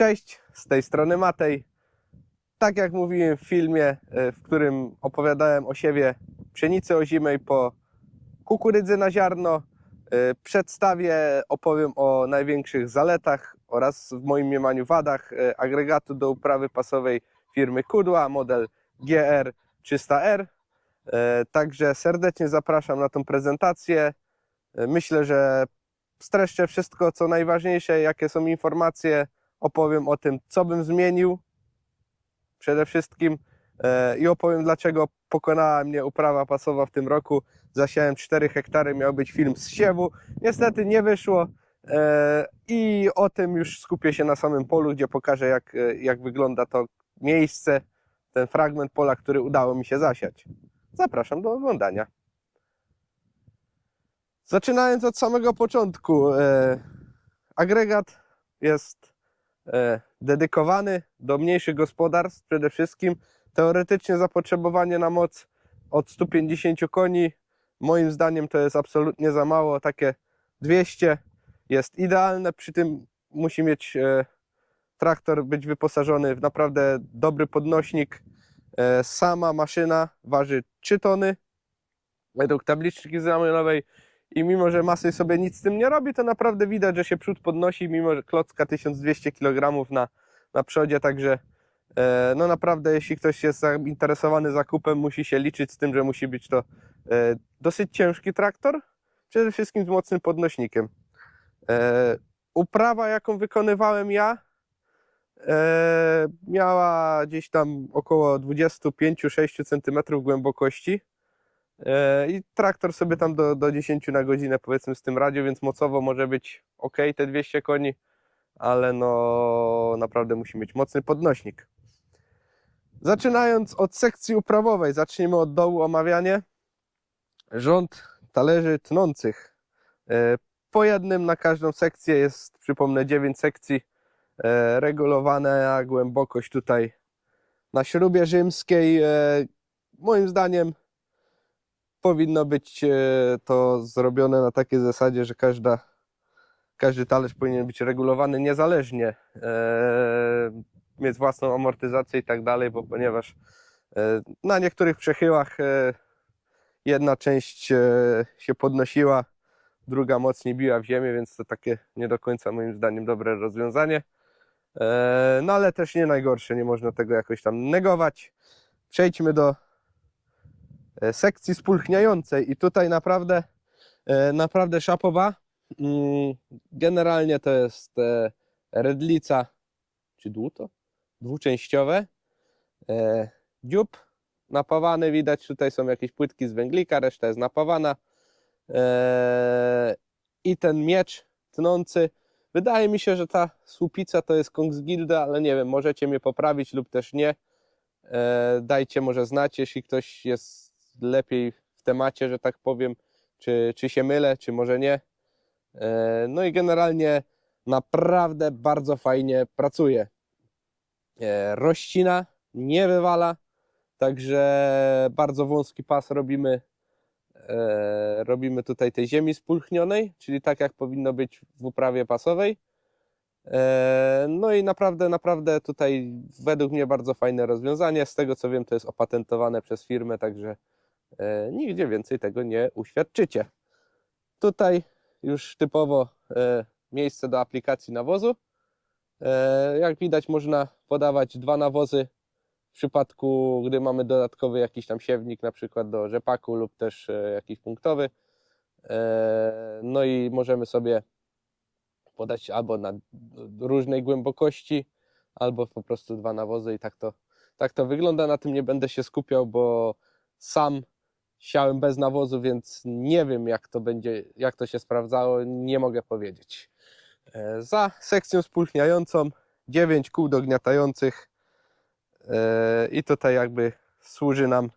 Cześć, z tej strony Matej. Tak jak mówiłem w filmie, e, w którym opowiadałem o siewie pszenicy ozimej po kukurydzy na ziarno, e, przedstawię, opowiem o największych zaletach oraz w moim mniemaniu wadach e, agregatu do uprawy pasowej firmy Kudła, model GR300R. E, Także serdecznie zapraszam na tą prezentację. Myślę, że streszczę wszystko, co najważniejsze, jakie są informacje, opowiem o tym, co bym zmienił przede wszystkim e, i opowiem, dlaczego pokonała mnie uprawa pasowa w tym roku. Zasiałem 4 hektary, miał być film z siewu. Niestety nie wyszło e, i o tym już skupię się na samym polu, gdzie pokażę, jak, e, jak wygląda to miejsce, ten fragment pola, który udało mi się zasiać. Zapraszam do oglądania. Zaczynając od samego początku, agregat jest dedykowany do mniejszych gospodarstw przede wszystkim. Teoretycznie zapotrzebowanie na moc od 150 koni, moim zdaniem to jest absolutnie za mało, takie 200 jest idealne, przy tym musi mieć e, traktor być wyposażony w naprawdę dobry podnośnik. E, sama maszyna waży 3 tony według tabliczki znamionowej i mimo, że masy sobie nic z tym nie robi, to naprawdę widać, że się przód podnosi, mimo że klocka 1200 kg na, na przodzie, także e, no naprawdę jeśli ktoś jest zainteresowany zakupem, musi się liczyć z tym, że musi być to e, dosyć ciężki traktor, przede wszystkim z mocnym podnośnikiem. E, uprawa, jaką wykonywałem ja, e, miała gdzieś tam około 25-6 cm głębokości. E, I traktor sobie tam do, do 10 na godzinę powiedzmy z tym radził, więc mocowo może być ok te 200 koni, ale no naprawdę musi mieć mocny podnośnik. Zaczynając od sekcji uprawowej, zacznijmy od dołu omawianie. Rząd talerzy tnących. E, Po jednym na każdą sekcję jest, przypomnę, 9 sekcji. E, Regulowana głębokość tutaj na śrubie rzymskiej. Moim zdaniem powinno być e, to zrobione na takiej zasadzie, że każda, każdy talerz powinien być regulowany niezależnie, e, mieć własną amortyzację i tak dalej, bo ponieważ e, na niektórych przechyłach jedna część się podnosiła, druga mocniej biła w ziemię, więc to takie nie do końca moim zdaniem dobre rozwiązanie. No ale też nie najgorsze, nie można tego jakoś tam negować. Przejdźmy do sekcji spulchniającej i tutaj naprawdę e, naprawdę szapowa. Mm, Generalnie to jest e, redlica czy dłuto? Dwuczęściowe. E, Dziób napawany, widać tutaj są jakieś płytki z węglika, reszta jest napawana. E, I ten miecz tnący. Wydaje mi się, że ta słupica to jest Kongsgilda, ale nie wiem, możecie mnie poprawić lub też nie. E, Dajcie może znać, jeśli ktoś jest lepiej w temacie, że tak powiem, czy, czy się mylę, czy może nie. E, No i generalnie naprawdę bardzo fajnie pracuje. E, Rościna nie wywala, także bardzo wąski pas robimy. e, Robimy tutaj tej ziemi spulchnionej, czyli tak jak powinno być w uprawie pasowej. No i naprawdę, naprawdę tutaj według mnie bardzo fajne rozwiązanie. Z tego co wiem, to jest opatentowane przez firmę, także nigdzie więcej tego nie uświadczycie. Tutaj już typowo e, miejsce do aplikacji nawozu. E, Jak widać, można podawać dwa nawozy w przypadku, gdy mamy dodatkowy jakiś tam siewnik, na przykład do rzepaku lub też e, jakiś punktowy. E, No i możemy sobie podać albo na różnej głębokości, albo po prostu dwa nawozy i tak to, tak to wygląda. Na tym nie będę się skupiał, bo sam siałem bez nawozu, więc nie wiem jak to będzie, jak to się sprawdzało, nie mogę powiedzieć. E, Za sekcją spulchniającą 9 kół dogniatających e, i tutaj jakby służy nam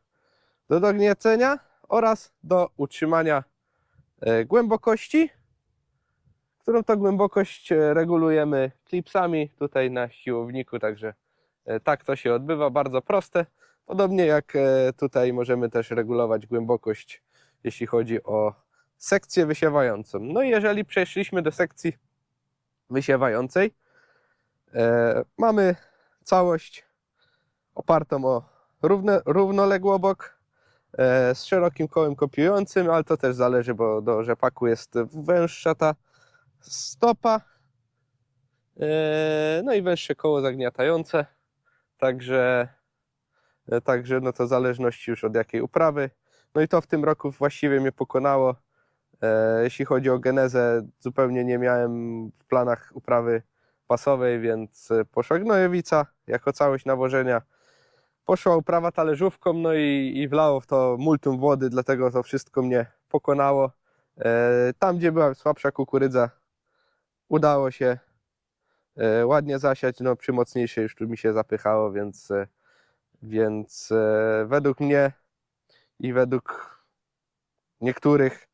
do dogniecenia oraz do utrzymania e, głębokości, którą to głębokość regulujemy klipsami tutaj na siłowniku, także tak to się odbywa, bardzo proste. Podobnie jak e, tutaj możemy też regulować głębokość, jeśli chodzi o sekcję wysiewającą. No i jeżeli przeszliśmy do sekcji wysiewającej, E, mamy całość opartą o równe, równoległobok e, z szerokim kołem kopiującym, ale to też zależy, bo do rzepaku jest węższa ta stopa, no i węższe koło zagniatające, także, także no to w zależności już od jakiej uprawy. No i to w tym roku właściwie mnie pokonało. E, Jeśli chodzi o genezę, zupełnie nie miałem w planach uprawy pasowej, więc e, poszła gnojowica jako całość nawożenia. Poszła uprawa talerzówką, no i, i wlało w to multum wody, dlatego to wszystko mnie pokonało. E, Tam, gdzie była słabsza kukurydza, udało się e, ładnie zasiać, no przy mocniejszej już tu mi się zapychało, więc, e, więc e, według mnie i według niektórych,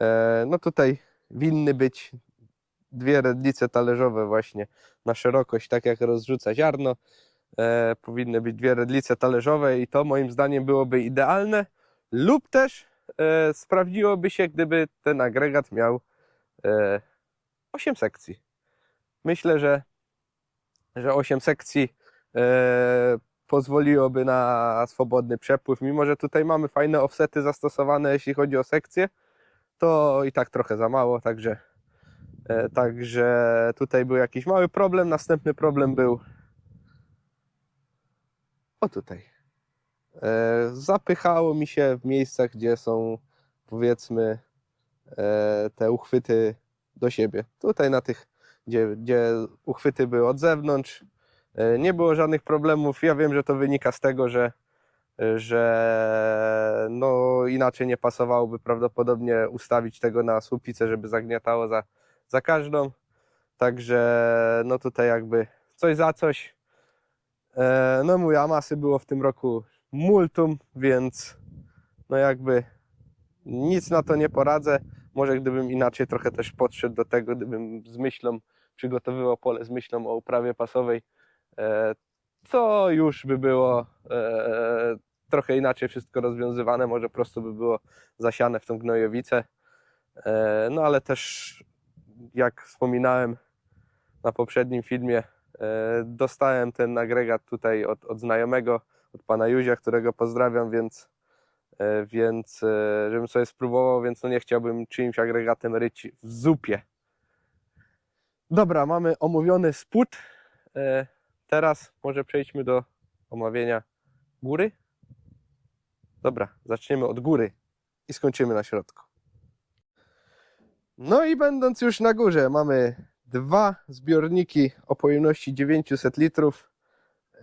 e, no tutaj winny być dwie redlice talerzowe właśnie na szerokość, tak jak rozrzuca ziarno. E, powinny być dwie redlice talerzowe i to moim zdaniem byłoby idealne lub też e, sprawdziłoby się, gdyby ten agregat miał e, 8 sekcji. Myślę, że, że 8 sekcji e, pozwoliłoby na swobodny przepływ. Mimo, że tutaj mamy fajne offsety zastosowane, jeśli chodzi o sekcje, to i tak trochę za mało, także, e, także tutaj był jakiś mały problem. Następny problem był o tutaj. E, zapychało mi się w miejscach, gdzie są powiedzmy e, te uchwyty do siebie. Tutaj na tych, gdzie, gdzie uchwyty były od zewnątrz, nie było żadnych problemów. Ja wiem, że to wynika z tego, że, że no inaczej nie pasowałoby prawdopodobnie ustawić tego na słupicę, żeby zagniatało za, za każdą. Także no tutaj jakby coś za coś. E, No mówię, Amasy było w tym roku multum, więc no jakby nic na to nie poradzę. Może gdybym inaczej trochę też podszedł do tego, gdybym z myślą przygotowywał pole z myślą o uprawie pasowej, e, to już by było e, trochę inaczej wszystko rozwiązywane. Może po prostu by było zasiane w tą gnojowicę. E, No ale też jak wspominałem na poprzednim filmie, E, Dostałem ten agregat tutaj od, od znajomego, od pana Józia, którego pozdrawiam, więc, e, więc e, żebym sobie spróbował, więc no nie chciałbym czyimś agregatem ryć w zupie. Dobra, mamy omówiony spód. Teraz może przejdźmy do omawiania góry. Dobra, zaczniemy od góry i skończymy na środku. No i będąc już na górze, mamy dwa zbiorniki o pojemności 900 litrów.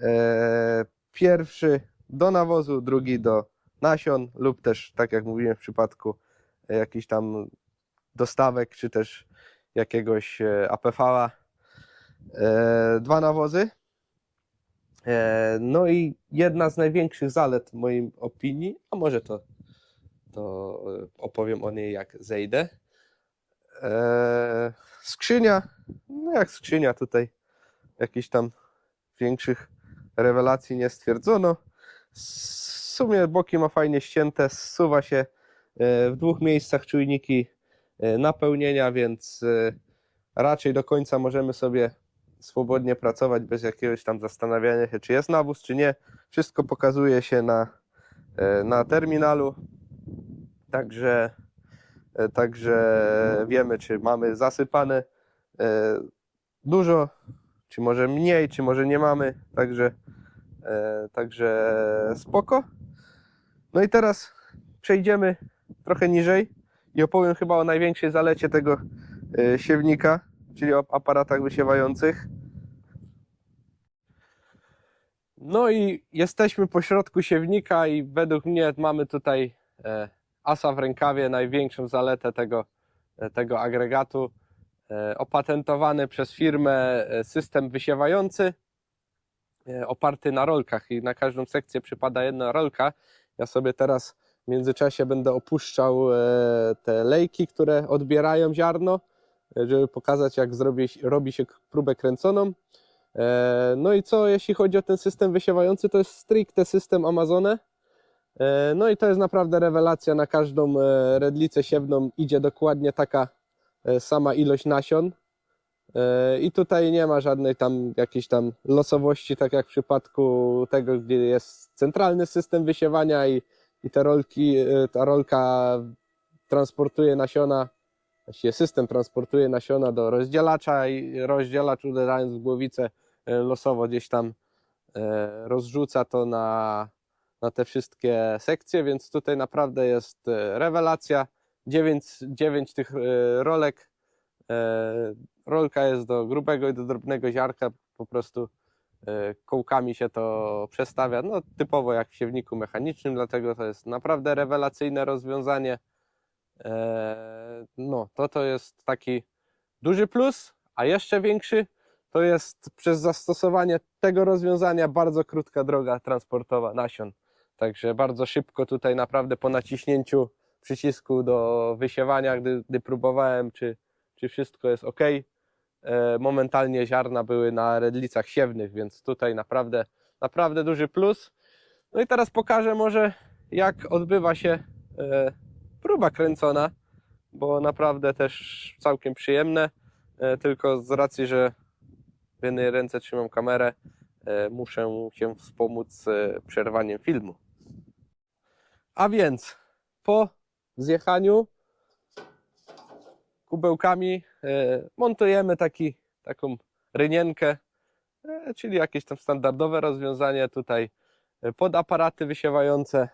E, Pierwszy do nawozu, drugi do nasion lub też, tak jak mówiłem w przypadku e, jakichś tam dostawek, czy też jakiegoś APV-a. E, Dwa nawozy. E, No i jedna z największych zalet w mojej opinii, a może to, to e, opowiem o niej jak zejdę. E, Skrzynia, no jak skrzynia tutaj, jakichś tam większych rewelacji nie stwierdzono. W sumie boki ma fajnie ścięte, zsuwa się w dwóch miejscach czujniki napełnienia, więc raczej do końca możemy sobie swobodnie pracować bez jakiegoś tam zastanawiania się, czy jest nawóz, czy nie. Wszystko pokazuje się na, e, na terminalu, także E, Także wiemy, czy mamy zasypane e, dużo, czy może mniej, czy może nie mamy. Także, także spoko. No i teraz przejdziemy trochę niżej i opowiem chyba o największej zalecie tego siewnika, czyli o aparatach wysiewających. No i jesteśmy po środku siewnika i według mnie mamy tutaj e, asa w rękawie, największą zaletę tego, tego agregatu. E, Opatentowany przez firmę e, system wysiewający, e, oparty na rolkach i na każdą sekcję przypada jedna rolka. Ja sobie teraz w międzyczasie będę opuszczał e, te lejki, które odbierają ziarno, e, żeby pokazać jak zrobi, robi się próbę kręconą. E, No i co jeśli chodzi o ten system wysiewający, to jest stricte system Amazone. No i to jest naprawdę rewelacja. Na każdą e, redlicę siewną idzie dokładnie taka e, sama ilość nasion. I tutaj nie ma żadnej tam jakiejś tam losowości, tak jak w przypadku tego, gdzie jest centralny system wysiewania i, i te rolki, ta rolka transportuje nasiona, właściwie system transportuje nasiona do rozdzielacza i rozdzielacz uderzając w głowicę e, losowo gdzieś tam e, rozrzuca to na, na te wszystkie sekcje, więc tutaj naprawdę jest e, rewelacja. 9, 9 tych rolek. Rolka jest do grubego i do drobnego ziarka, po prostu kołkami się to przestawia, no typowo jak w siewniku mechanicznym, dlatego to jest naprawdę rewelacyjne rozwiązanie. E, No, to to jest taki duży plus, a jeszcze większy to jest przez zastosowanie tego rozwiązania bardzo krótka droga transportowa nasion. Także bardzo szybko tutaj naprawdę po naciśnięciu przycisku do wysiewania, gdy, gdy próbowałem, czy, czy wszystko jest ok. Momentalnie ziarna były na redlicach siewnych, więc tutaj naprawdę, naprawdę duży plus. No i teraz pokażę może, jak odbywa się e, próba kręcona, bo naprawdę też całkiem przyjemne. E, Tylko z racji, że w jednej ręce trzymam kamerę, e, muszę się wspomóc e, przerwaniem filmu. A więc po zjechaniu kubełkami montujemy taki, taką rynienkę, czyli jakieś tam standardowe rozwiązanie tutaj pod aparaty wysiewające.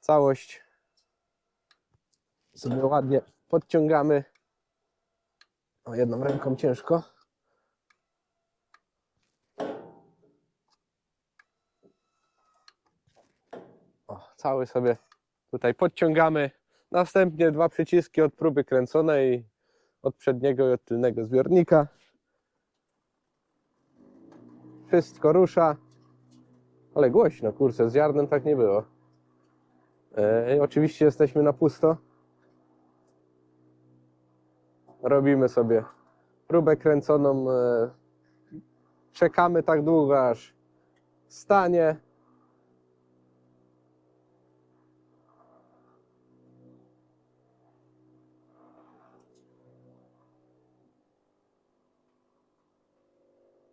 Całość sobie ładnie podciągamy. O, jedną ręką ciężko. O, cały sobie tutaj podciągamy. Następnie dwa przyciski od próby kręconej, od przedniego i od tylnego zbiornika. Wszystko rusza. Ale głośno, kurczę, z ziarnem tak nie było. E, oczywiście jesteśmy na pusto. Robimy sobie próbę kręconą. E, czekamy tak długo, aż stanie.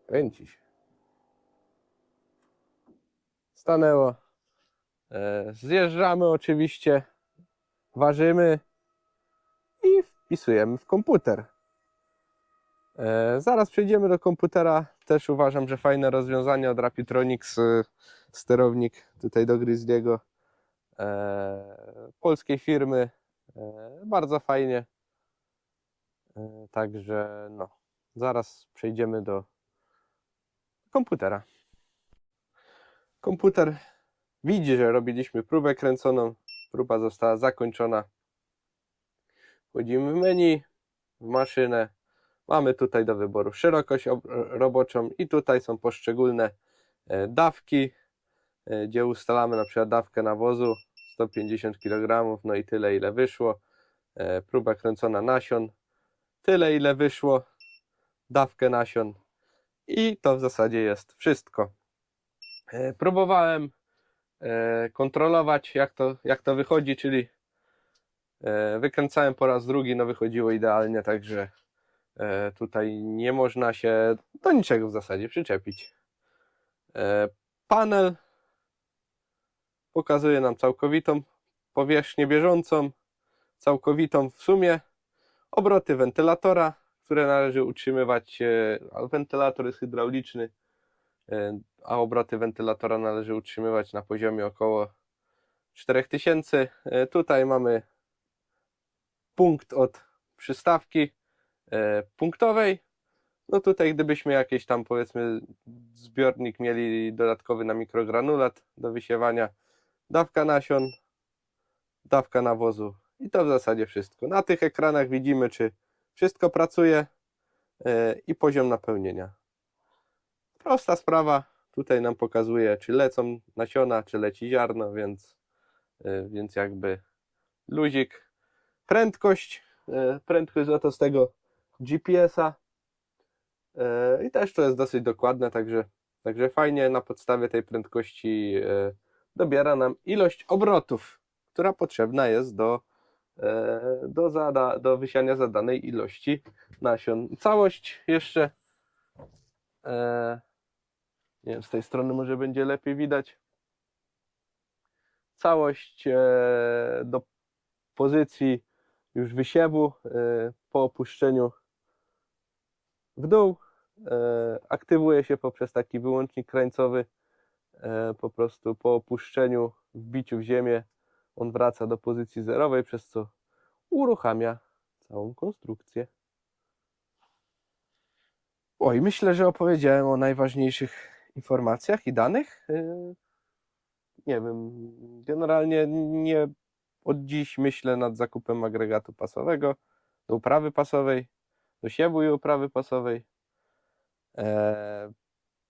Kręci się. Stanęło. E, Zjeżdżamy oczywiście, ważymy wpisujemy w komputer. E, Zaraz przejdziemy do komputera. Też uważam, że fajne rozwiązanie od Rapitronics, e, sterownik tutaj do Grizzly'ego e, polskiej firmy. Bardzo fajnie. Także no, zaraz przejdziemy do komputera. Komputer widzi, że robiliśmy próbę kręconą. Próba została zakończona. Wchodzimy w menu, w maszynę. Mamy tutaj do wyboru szerokość ob- roboczą i tutaj są poszczególne e, dawki, e, gdzie ustalamy na przykład dawkę nawozu 150 kg, no i tyle ile wyszło. E, Próba kręcona nasion, tyle ile wyszło, dawkę nasion i to w zasadzie jest wszystko. Próbowałem kontrolować jak to, jak to wychodzi, czyli wykręcałem po raz drugi, no wychodziło idealnie, także e, tutaj nie można się do niczego w zasadzie przyczepić. E, Panel pokazuje nam całkowitą powierzchnię bieżącą, całkowitą w sumie, obroty wentylatora, które należy utrzymywać, e, a wentylator jest hydrauliczny, e, a obroty wentylatora należy utrzymywać na poziomie około 4000. E, Tutaj mamy punkt od przystawki e, punktowej. No tutaj gdybyśmy jakieś tam powiedzmy zbiornik mieli dodatkowy na mikrogranulat do wysiewania, dawka nasion, dawka nawozu i to w zasadzie wszystko. Na tych ekranach widzimy czy wszystko pracuje e, i poziom napełnienia. Prosta sprawa. Tutaj nam pokazuje, czy lecą nasiona, czy leci ziarno, więc, e, więc jakby luzik. Prędkość, e, prędkość to z tego GPS-a. E, I też to jest dosyć dokładne, także, także fajnie na podstawie tej prędkości e, dobiera nam ilość obrotów, która potrzebna jest do do, zada, do wysiania zadanej ilości nasion. Całość jeszcze nie wiem, z tej strony może będzie lepiej widać. Całość do pozycji już wysiewu e, po opuszczeniu w dół e, aktywuje się poprzez taki wyłącznik krańcowy. E, po prostu po opuszczeniu, wbiciu w ziemię, on wraca do pozycji zerowej, przez co uruchamia całą konstrukcję. Oj, myślę, że opowiedziałem o najważniejszych informacjach i danych. Nie wiem, generalnie nie od dziś myślę nad zakupem agregatu pasowego do uprawy pasowej, do siewu i uprawy pasowej. E,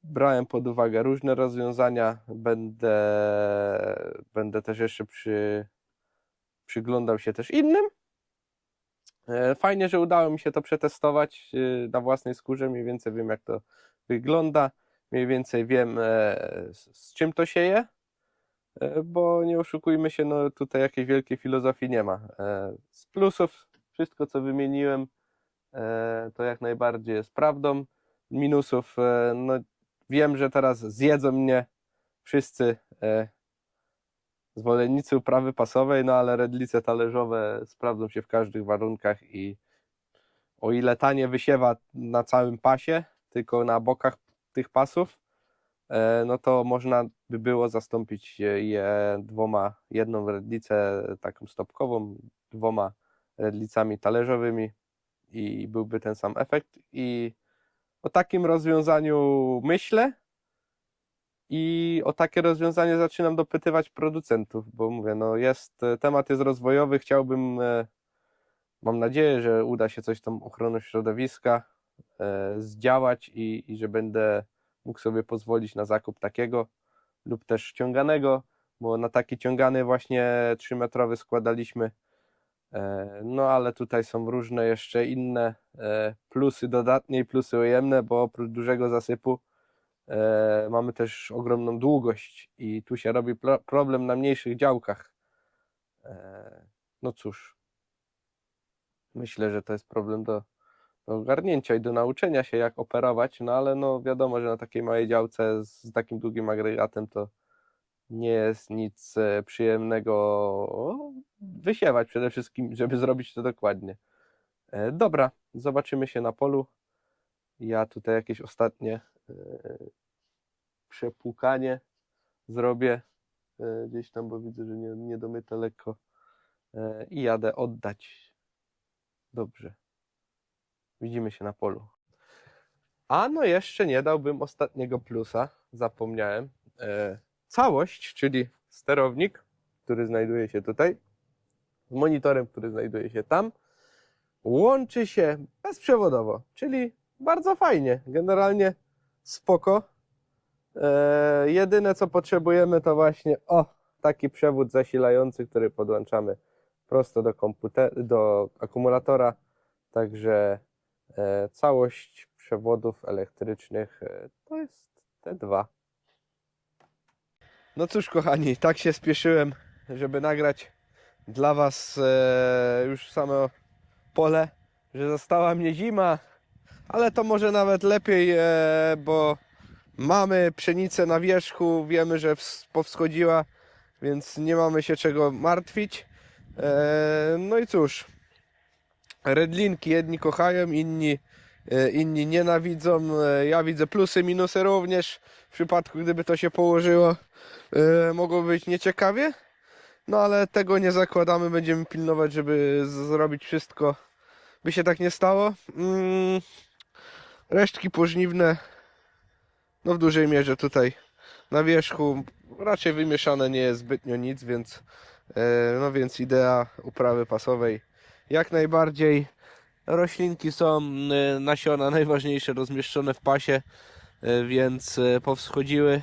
brałem pod uwagę różne rozwiązania. Będę, będę też jeszcze przy, przyglądał się też innym. E, Fajnie, że udało mi się to przetestować e, na własnej skórze. Mniej więcej wiem, jak to wygląda. Mniej więcej wiem, e, z z czym to się je. E, Bo nie oszukujmy się, no tutaj jakiejś wielkiej filozofii nie ma. E, Z plusów wszystko, co wymieniłem, e, to jak najbardziej jest prawdą. Minusów, e, no wiem, że teraz zjedzą mnie wszyscy e, zwolennicy uprawy pasowej, no ale redlice talerzowe sprawdzą się w każdych warunkach i o ile ta nie wysiewa na całym pasie, tylko na bokach tych pasów, e, no to można by było zastąpić je- dwoma, jedną redlicę taką stopkową, dwoma redlicami talerzowymi i byłby ten sam efekt. I o takim rozwiązaniu myślę i o takie rozwiązanie zaczynam dopytywać producentów, bo mówię, no jest, temat jest rozwojowy, chciałbym, e, mam nadzieję, że uda się coś tą ochroną środowiska e, zdziałać i, i że będę mógł sobie pozwolić na zakup takiego lub też ciąganego, bo na taki ciągany właśnie 3-metrowy składaliśmy. E, No ale tutaj są różne jeszcze inne e, plusy dodatnie i plusy ujemne, bo oprócz dużego zasypu e, mamy też ogromną długość i tu się robi pro- problem na mniejszych działkach. No cóż, myślę, że to jest problem do, do ogarnięcia i do nauczenia się, jak operować, no ale no wiadomo, że na takiej małej działce z, z takim długim agregatem to nie jest nic e, przyjemnego wysiewać przede wszystkim, żeby zrobić to dokładnie. E, Dobra, zobaczymy się na polu. Ja tutaj jakieś ostatnie e, przepłukanie zrobię gdzieś tam, bo widzę, że nie, nie domyte lekko i jadę oddać. Dobrze. Widzimy się na polu. A no jeszcze nie dałbym ostatniego plusa, zapomniałem. E, całość, czyli sterownik, który znajduje się tutaj, z monitorem, który znajduje się tam, łączy się bezprzewodowo, czyli bardzo fajnie, generalnie spoko. E, jedyne co potrzebujemy to właśnie o taki przewód zasilający, który podłączamy prosto do komputer, do akumulatora, także całość przewodów elektrycznych e, to jest te dwa. No cóż, kochani, tak się spieszyłem, żeby nagrać dla Was e, już samo pole, że została mnie zima, ale to może nawet lepiej, e, bo mamy pszenicę na wierzchu, wiemy, że ws- powschodziła, więc nie mamy się czego martwić. E, no i cóż, redlinki jedni kochają, inni, e, inni nienawidzą. E, Ja widzę plusy, minusy również. W przypadku, gdyby to się położyło, e, mogło być nieciekawie. No ale tego nie zakładamy, będziemy pilnować, żeby zrobić wszystko, by się tak nie stało. Mm, resztki pożniwne, no w dużej mierze tutaj na wierzchu, raczej wymieszane nie jest zbytnio nic, więc no więc idea uprawy pasowej jak najbardziej. Roślinki są e, nasiona najważniejsze rozmieszczone w pasie, e, więc e, powschodziły.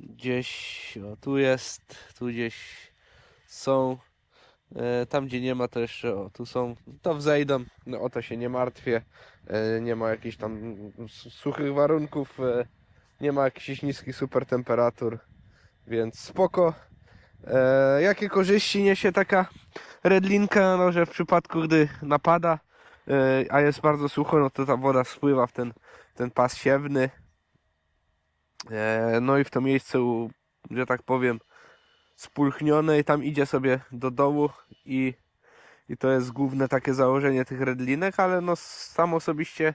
Gdzieś, o tu jest, tu gdzieś są. Tam gdzie nie ma to jeszcze, o tu są, to wzejdą, no o to się nie martwię. Nie ma jakichś tam suchych warunków, nie ma jakichś niskich super temperatur, więc spoko. E, jakie korzyści niesie taka redlinka? No, że w przypadku, gdy napada, e, a jest bardzo sucho, no to ta woda spływa w ten, ten pas siewny. E, no i w to miejsce, że tak powiem, spulchnione i tam idzie sobie do dołu i, i to jest główne takie założenie tych redlinek, ale no sam osobiście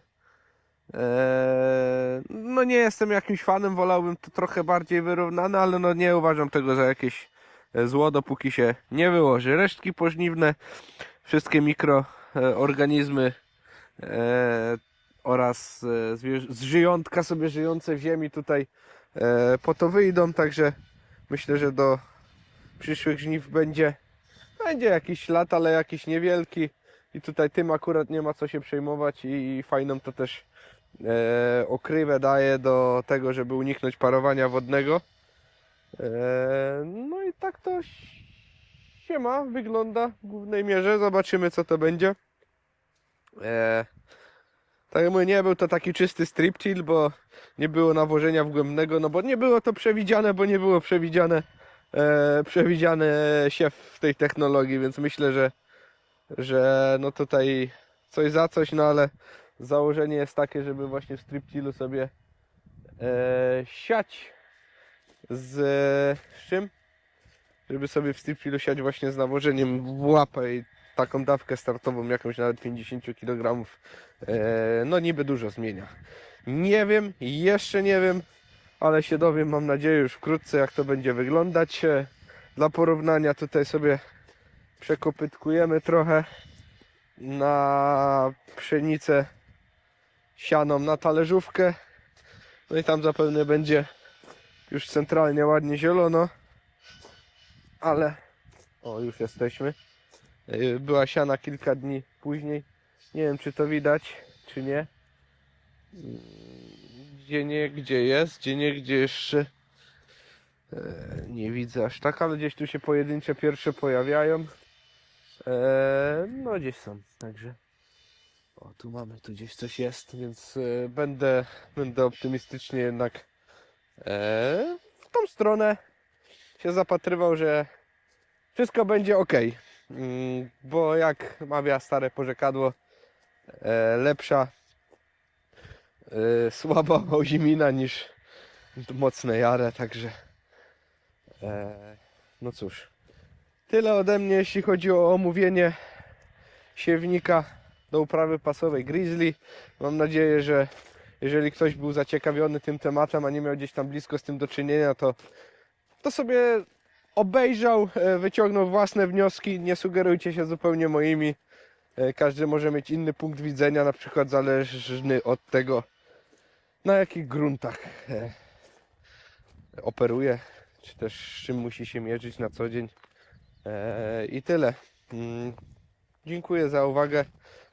e, no nie jestem jakimś fanem, wolałbym to trochę bardziej wyrównane, ale no nie uważam tego za jakieś zło, dopóki się nie wyłoży. Resztki pożniwne, wszystkie mikroorganizmy e, oraz e, zwierzę- zwierzątka sobie żyjące w ziemi tutaj e, po to wyjdą, także myślę, że do przyszłych żniw będzie będzie jakiś ślad, ale jakiś niewielki i tutaj tym akurat nie ma co się przejmować i fajną to też e, okrywę daje do tego, żeby uniknąć parowania wodnego. E, no i tak to się ma, wygląda w głównej mierze. Zobaczymy co to będzie. E, tak jak mówię, nie był to taki czysty strip till, bo nie było nawożenia wgłębnego, no bo nie było to przewidziane, bo nie było przewidziane e, przewidziane siew w tej technologii, więc myślę, że, że no tutaj coś za coś, no ale założenie jest takie, żeby właśnie w striptilu sobie e, siać z, z czym? Żeby sobie w striptilu siać właśnie z nawożeniem w łapę i taką dawkę startową, jakąś nawet 50 kg, e, no niby dużo zmienia. Nie wiem, jeszcze nie wiem, ale się dowiem, mam nadzieję, już wkrótce, jak to będzie wyglądać. E, Dla porównania tutaj sobie przekopytkujemy trochę na pszenicę sianą na talerzówkę. No i tam zapewne będzie już centralnie ładnie zielono. Ale o, już jesteśmy. E, Była siana kilka dni później. Nie wiem, czy to widać, czy nie. Gdzie nie, gdzie jest, gdzie nie, gdzie jeszcze e, nie widzę aż tak, ale gdzieś tu się pojedyncze pierwsze pojawiają. E, no gdzieś są, także o tu mamy, tu gdzieś coś jest, więc e, będę, będę optymistycznie jednak w tą stronę się zapatrywał, że wszystko będzie ok. Mm, bo jak mawia stare porzekadło, e, lepsza e, słaba ozimina niż mocne jare, także e, no cóż. Tyle ode mnie, jeśli chodzi o omówienie siewnika do uprawy pasowej Grizzly. Mam nadzieję, że jeżeli ktoś był zaciekawiony tym tematem, a nie miał gdzieś tam blisko z tym do czynienia, to, to sobie obejrzał, e, wyciągnął własne wnioski. Nie sugerujcie się zupełnie moimi. E, Każdy może mieć inny punkt widzenia, na przykład zależny od tego, na jakich gruntach e, operuje, czy też z czym musi się mierzyć na co dzień. I tyle. Mm, Dziękuję za uwagę.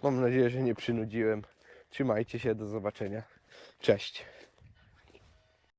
Mam nadzieję, że nie przynudziłem. Trzymajcie się, do zobaczenia. Cześć.